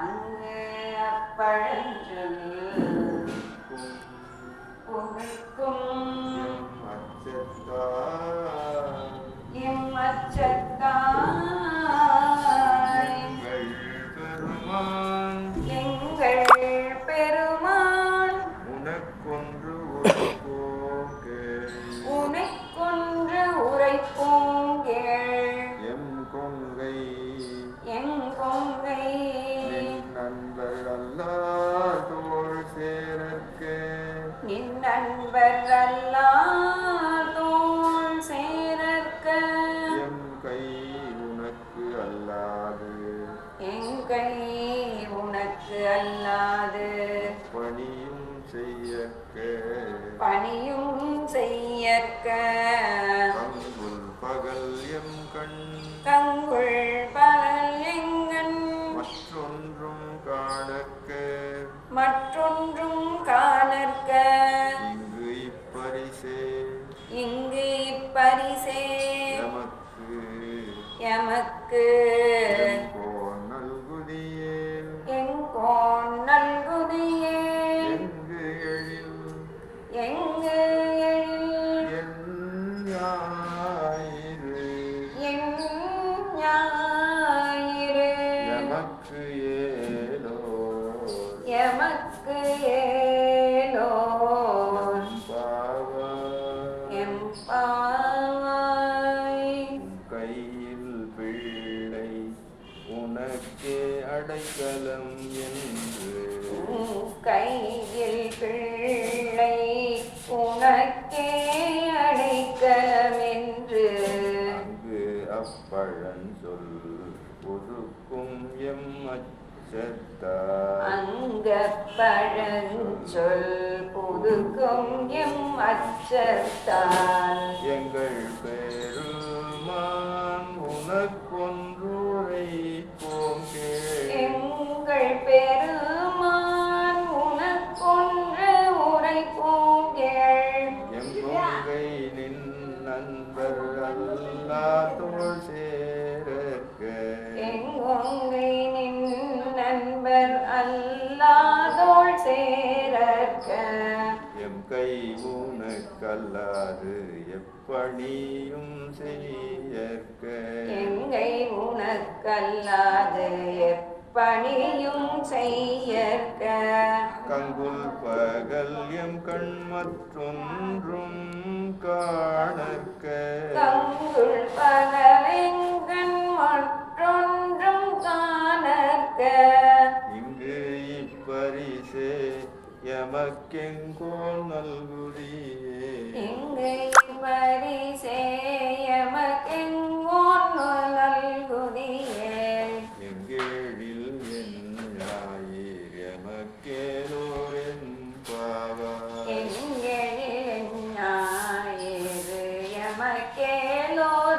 அங்கே அப்பழஞ்சொல்லு எங்கை உனக்கு அல்லாது. பணியும் செய்யற்க பணியும் செய்யற்க கங்குல் பகல் எம் கண். கங்குள் பலல் எங்கன் மற்றொன்றும் காணற்க மற்றொன்றும் காணற்க. இங்கு இப்பரிசே. இங்கு இப்பரிசே. நமக்கு எமக்கு. எமக்கு ஏலோ எமக்கு ஏலோன் பாவ எம் பாவாய். கையில் பிள்ளை உனக்கே அடைக்கலம் என்று. கையில் பிள்ளை உனக்கே அடைக்கலம் என்று. அங்கு அப்பழன் சொல் ஒதுக்கும் எம் அங்க பழஞ்சொல் புதுக்கும் எம் அச்சத்தால். எங்கள் பெருமான் உனக்கொன்றுரை போங்கே எங்கள் பெருமான் நண்பர் அல்லாதோள் சேரற்க. எம் கை உனக்கல்லாது எப்பணியும் செய்யற்க. எங்கை உனக்கல்லாது எப்பணியும் செய்யற்க. கங்குல் பகல் எம் கண் மற்றொன்றும் காணற்க. எமக்கெங்கோல் நல்குதியே எங்கள் பரிசே எமக்கெங்கோல் நல்குதியே எங்கேடில் என்னாயீர் எமக்கேலோர் என்பாவா எங்கேடில் என்னாயீர் எமக்கேலோர்